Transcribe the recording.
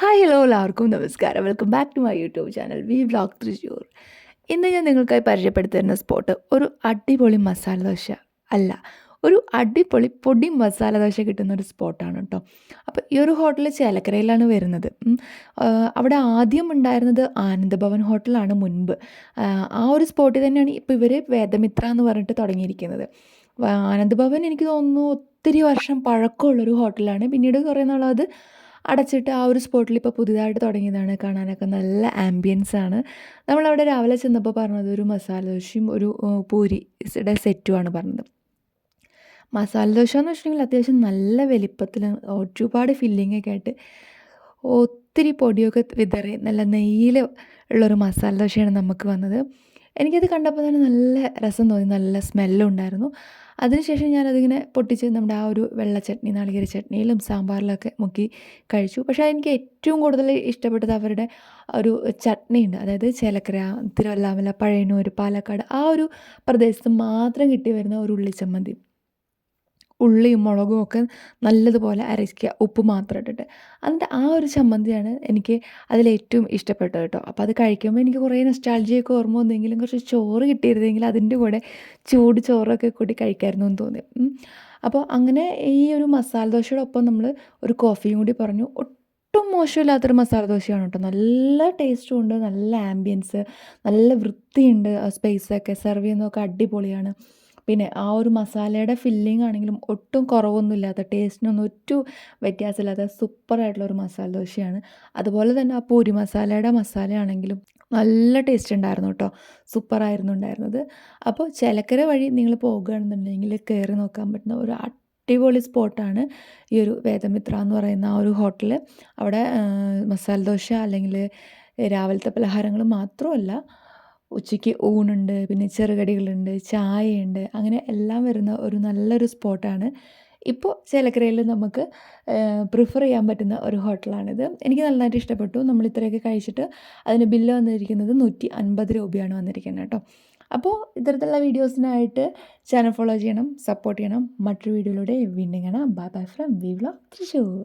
Hi hello എല്ലാവർക്കും നമസ്കാരം. Welcome back to my YouTube channel V vlog Thrissur ഇന്ന് ഞാൻ നിങ്ങൾക്കായി പരിചയപ്പെടുത്തുന്ന സ്പോട്ട് ഒരു അടിപൊളി മസാല ദോശ അല്ല ഒരു അടിപൊളി പൊടി മസാല ദോശ കിട്ടുന്ന ഒരു സ്പോട്ടാണ് കേട്ടോ അപ്പോൾ ഈ ഒരു ഹോട്ടൽ ചേലക്കരയിലാണ് വരുന്നത്. അവിടെ ആദ്യം ഉണ്ടായിരുന്നത് ആനന്ദഭവൻ ഹോട്ടലാണ് മുൻപ്. ആ, ഒരു സ്പോട്ടിൽ തന്നെയാണ് ഇപ്പോൾ ഇവർ വേദമിത്ര എന്ന് പറഞ്ഞിട്ട് തുടങ്ങിയിരിക്കുന്നത്. ആനന്ദഭവൻ എനിക്ക് തോന്നുന്നു ഒത്തിരി വർഷം പഴക്കമുള്ളൊരു ഹോട്ടലാണ് പിന്നീട് കുറേ നാളത് അടച്ചിട്ട് ആ ഒരു സ്പോട്ടിൽ ഇപ്പോൾ പുതിയതായിട്ട് തുടങ്ങിയതാണ്. കാണാനൊക്കെ നല്ല ആംബിയൻസ് ആണ്. നമ്മളവിടെ രാവിലെ ചെന്നപ്പോൾ പറഞ്ഞത് ഒരു മസാല ദോശയും ഒരു പൂരി പൂരിയുടെ സെറ്റുമാണ് പറഞ്ഞത്. മസാല ദോശ എന്ന് വെച്ചിട്ടുണ്ടെങ്കിൽ അത്യാവശ്യം നല്ല വലിപ്പത്തിൽ ഒരുപാട് ഫില്ലിംഗ് ഒക്കെ ആയിട്ട് ഒത്തിരി പൊടിയൊക്കെ വിതറി നല്ല നെയ്യിൽ ഉള്ളൊരു മസാല ദോശയാണ് നമുക്ക് വന്നത്. എനിക്കത് കണ്ടപ്പോൾ തന്നെ നല്ല രസം തോന്നി നല്ല സ്മെല്ലും ഉണ്ടായിരുന്നു. അതിനുശേഷം ഞാനതിങ്ങനെ പൊട്ടിച്ച് നമ്മുടെ ആ ഒരു വെള്ള ചട്നി നാളികേര ചട്നിയിലും സാമ്പാറിലൊക്കെ മുക്കി കഴിച്ചു. പക്ഷേ എനിക്ക് ഏറ്റവും കൂടുതൽ ഇഷ്ടപ്പെട്ടത് അവരുടെ ഒരു ചട്നി ഉണ്ട്. അതായത് ചേലക്കര തിരുവല്ലാമല പഴയനൂർ പാലക്കാട് ആ ഒരു പ്രദേശത്ത് മാത്രം കിട്ടി വരുന്ന ഒരു ഉള്ളിച്ചമ്മന്തി. ഉള്ളിയും മുളകും ഒക്കെ നല്ലതുപോലെ അരയ്ക്കുക. ഉപ്പ് മാത്രം ഇട്ടിട്ട്. എന്നിട്ട് ആ ഒരു ചമ്മന്തിയാണ് എനിക്ക് അതിലേറ്റവും ഇഷ്ടപ്പെട്ടത് കേട്ടോ. അപ്പോൾ അത് കഴിക്കുമ്പോൾ എനിക്ക് കുറേ നൊസ്റ്റാൾജിയൊക്കെ ഓർമ്മ വന്നെങ്കിലും കുറച്ച് ചോറ് കിട്ടിയിരുന്നെങ്കിൽ അതിന്റെ കൂടെ ചൂട് ചോറൊക്കെ കൂടി കഴിക്കായിരുന്നു എന്ന് തോന്നി. അപ്പോൾ അങ്ങനെ ഈ ഒരു മസാല ദോശയുടെ ഒപ്പം നമ്മൾ ഒരു കോഫിയും കൂടി പറഞ്ഞു. ഒട്ടും മോശമില്ലാത്തൊരു മസാല ദോശയാണ് കേട്ടോ. നല്ല ടേസ്റ്റും ഉണ്ട് നല്ല ആംബിയൻസ് നല്ല വൃത്തിയുണ്ട്. സ്പേസൊക്കെ സെർവ് ചെയ്യുന്നതൊക്കെ അടിപൊളിയാണ്. പിന്നെ ആ ഒരു മസാലയുടെ ഫില്ലിംഗ് ആണെങ്കിലും ഒട്ടും കുറവൊന്നുമില്ലാത്ത ടേസ്റ്റിനൊന്നും ഒറ്റ വ്യത്യാസമില്ലാത്ത സൂപ്പറായിട്ടുള്ള ഒരു മസാല ദോശയാണ്. അതുപോലെ തന്നെ ആ പൂരി മസാലയുടെ മസാലയാണെങ്കിലും നല്ല ടേസ്റ്റ് ഉണ്ടായിരുന്നു കേട്ടോ. സൂപ്പറായിരുന്നു ഉണ്ടായിരുന്നത്. അപ്പോൾ ചിലക്കര വഴി നിങ്ങൾ പോകുകയാണെന്നുണ്ടെങ്കിൽ കയറി നോക്കാൻ പറ്റുന്ന ഒരു അടിപൊളി സ്പോട്ടാണ് ഈ ഒരു വേദമിത്ര എന്ന് പറയുന്ന ആ ഒരു ഹോട്ടൽ അവിടെ മസാല ദോശ അല്ലെങ്കിൽ രാവിലത്തെ പലഹാരങ്ങൾ മാത്രമല്ല ഉച്ചയ്ക്ക് ഊണുണ്ട് പിന്നെ ചെറുകടികളുണ്ട് ചായയുണ്ട് അങ്ങനെ എല്ലാം വരുന്ന ഒരു നല്ലൊരു സ്പോട്ടാണ്. ഇപ്പോൾ ചേലക്കരയിൽ നമുക്ക് പ്രിഫർ ചെയ്യാൻ പറ്റുന്ന ഒരു ഹോട്ടലാണിത്. എനിക്ക് നന്നായിട്ട് ഇഷ്ടപ്പെട്ടു. നമ്മൾ ഇത്രയൊക്കെ കഴിച്ചിട്ട് അതിന് ബില്ല് വന്നിരിക്കുന്നത് നൂറ്റി അൻപത് രൂപയാണ് വന്നിരിക്കുന്നത് കേട്ടോ. അപ്പോൾ ഇത്തരത്തിലുള്ള വീഡിയോസിനായിട്ട് ചാനൽ ഫോളോ ചെയ്യണം സപ്പോർട്ട് ചെയ്യണം. മറ്റൊരു വീഡിയോയിലൂടെ വീണ്ടും കാണാം. Bye bye from V vlog Thrissur